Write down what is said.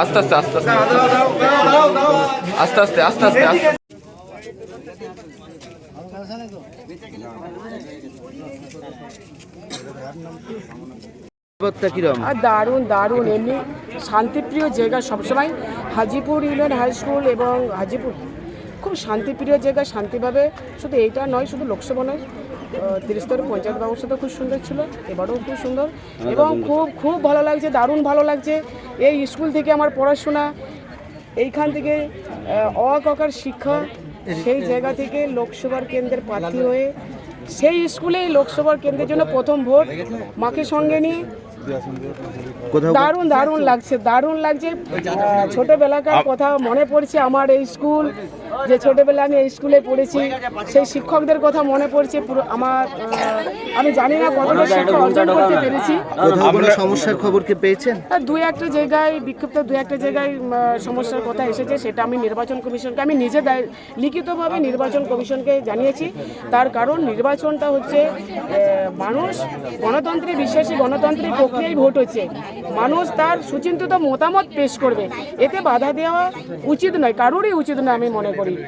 আস্তে আস্তে আস্তে আস্তে। আস্তে আস্তে আস্তে আস্তে আর দারুণ দারুণ। এমনি শান্তিপ্রিয় জায়গা সবসময়। হাজিপুর ইউনিয়ন হাই স্কুল এবং হাজিপুর। খুব শান্তিপ্রিয় জায়গা শান্তিভাবে। শুধু এইটা নয় শুধু লোকসভা নয়। তিরিস্তর পঞ্চায়েত ব্যবস্থাটা খুব সুন্দর ছিল এবারেও খুব সুন্দর এবং খুব খুব ভালো লাগছে দারুণ ভালো লাগছে। এই স্কুল থেকে আমার পড়াশোনা এইখান থেকে আহ, অ ককার শিক্ষা সেই জায়গা থেকে লোকসভার কেন্দ্রের প্রার্থী হয়ে সেই স্কুলেই লোকসভার কেন্দ্রের জন্য প্রথম ভোট মাকে সঙ্গে নিয়ে। দারুণ দারুণ লাগছে দারুণ লাগছে। ছোটবেলাকার কথা মনে পড়ছে আমার এই স্কুল। যে ছোটবেলা আমি এই স্কুলে পড়েছি সেই শিক্ষকদের কথা মনে পড়ছে পুরো আমার আমি জানি না কতটা শিক্ষা অর্জন করতে পেরেছি। কোনো সমস্যার খবর কি পেয়েছেন? আর দু একটা জায়গায় বিক্ষিপ্ত দু একটা জায়গায় সমস্যার কথা এসেছে সেটা আমি নির্বাচন কমিশনকে আমি নিজে দায়- লিখিতভাবে নির্বাচন কমিশনকে জানিয়েছি। তার কারণ নির্বাচনটা হচ্ছে মানুষ গণতন্ত্রে বিশ্বাসী গণতান্ত্রিক প্রক্রিয়ায় ভোট হচ্ছে। মানুষ তার সুচিন্তিত মতামত পেশ করবে। এতে বাধা দেওয়া উচিত নয় কারোরই উচিত নয় আমি মনে করি। por